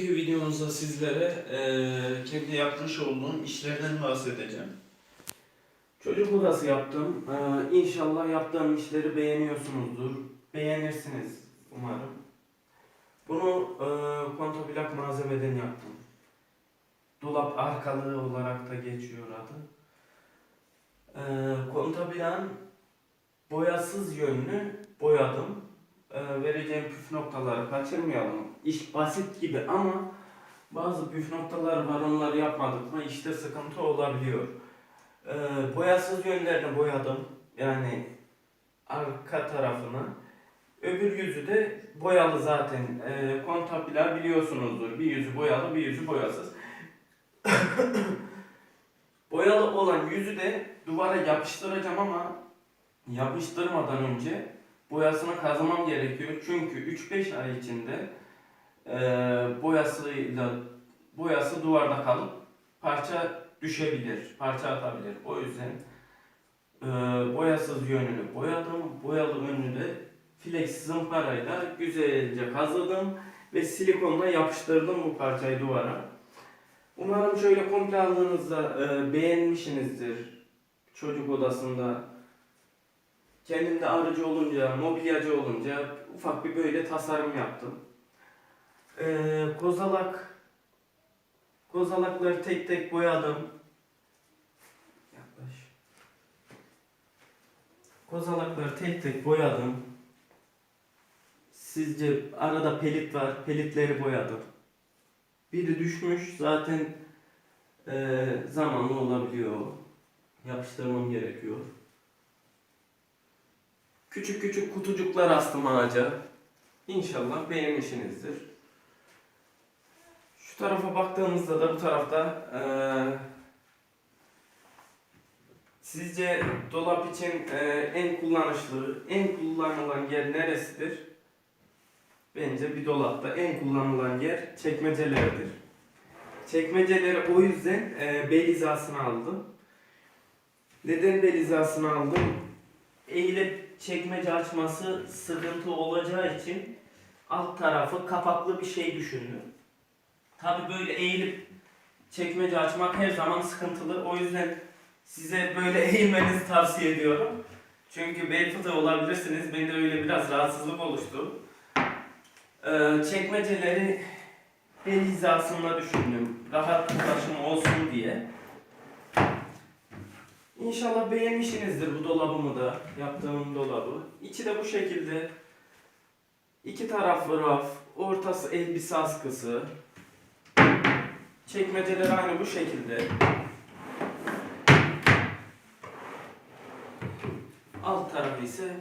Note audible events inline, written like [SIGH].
Bugünkü videomuzda sizlere eee, kendi yapmış olduğum işlerden bahsedeceğim. Çocuk odası yaptım. Eee, İnşallah yaptığım işleri beğeniyorsunuzdur. Beğenirsiniz umarım. Bunu eee kontablak malzemeden yaptım. Dolap arkalığı olarak da geçiyor adı. Eee kontabilan boyasız yönünü boyadım. Eee, vereceğim püf noktaları kaçırmayalım. İş basit gibi ama bazı püf noktalar var onları yapmadık mı işte sıkıntı olabiliyor. Eee, boyasız yönlerini boyadım. Yani arka tarafını. Öbür yüzü de boyalı zaten. Kontabiler biliyorsunuzdur. Bir yüzü boyalı bir yüzü boyasız. [COUGHS] boyalı olan yüzü de duvara yapıştıracağım ama yapıştırmadan önce boyasını kazımam gerekiyor. Çünkü 3-5 ay içinde eee boyasıyla boyası duvarda kalıp parça düşebilir, parça atabilir. O yüzden eee, boyasız yönünü boyadım. Boyalı önünü de flex zımparayla güzelce kazıdım ve silikonla yapıştırdım bu parçayı duvara. Umarım şöyle komple aldığınızda eee, beğenmişsinizdir. Çocuk odasında Kendimde arıcı olunca, mobilyacı olunca ufak bir böyle tasarım yaptım. Ee, kozalak, kozalakları tek tek boyadım. Yaklaş. Kozalakları tek tek boyadım. Sizce arada pelit var, pelitleri boyadım. Biri düşmüş zaten ee, zamanlı olabiliyor. Yapıştırmam gerekiyor. Küçük küçük kutucuklar astım ağaca. İnşallah beğenmişsinizdir. Şu tarafa baktığımızda da bu tarafta eee, sizce dolap için eee, en kullanışlı, en kullanılan yer neresidir? Bence bir dolapta en kullanılan yer çekmecelerdir. Çekmeceleri o yüzden eee bel hizasına aldım. Neden bel hizasına aldım? eğilip çekmece açması sıkıntı olacağı için alt tarafı kapaklı bir şey düşündüm. Tabi böyle eğilip çekmece açmak her zaman sıkıntılı. O yüzden size böyle [LAUGHS] eğilmenizi tavsiye ediyorum. Çünkü bel fıtığı olabilirsiniz. Bende öyle biraz rahatsızlık oluştu. Ee, çekmeceleri bel hizasında düşündüm. Rahat taşıma olsun diye. İnşallah beğenmişsinizdir bu dolabımı da, yaptığım dolabı. İçi de bu şekilde. İki taraflı raf, ortası elbise askısı. Çekmeceler aynı bu şekilde. Alt tarafı ise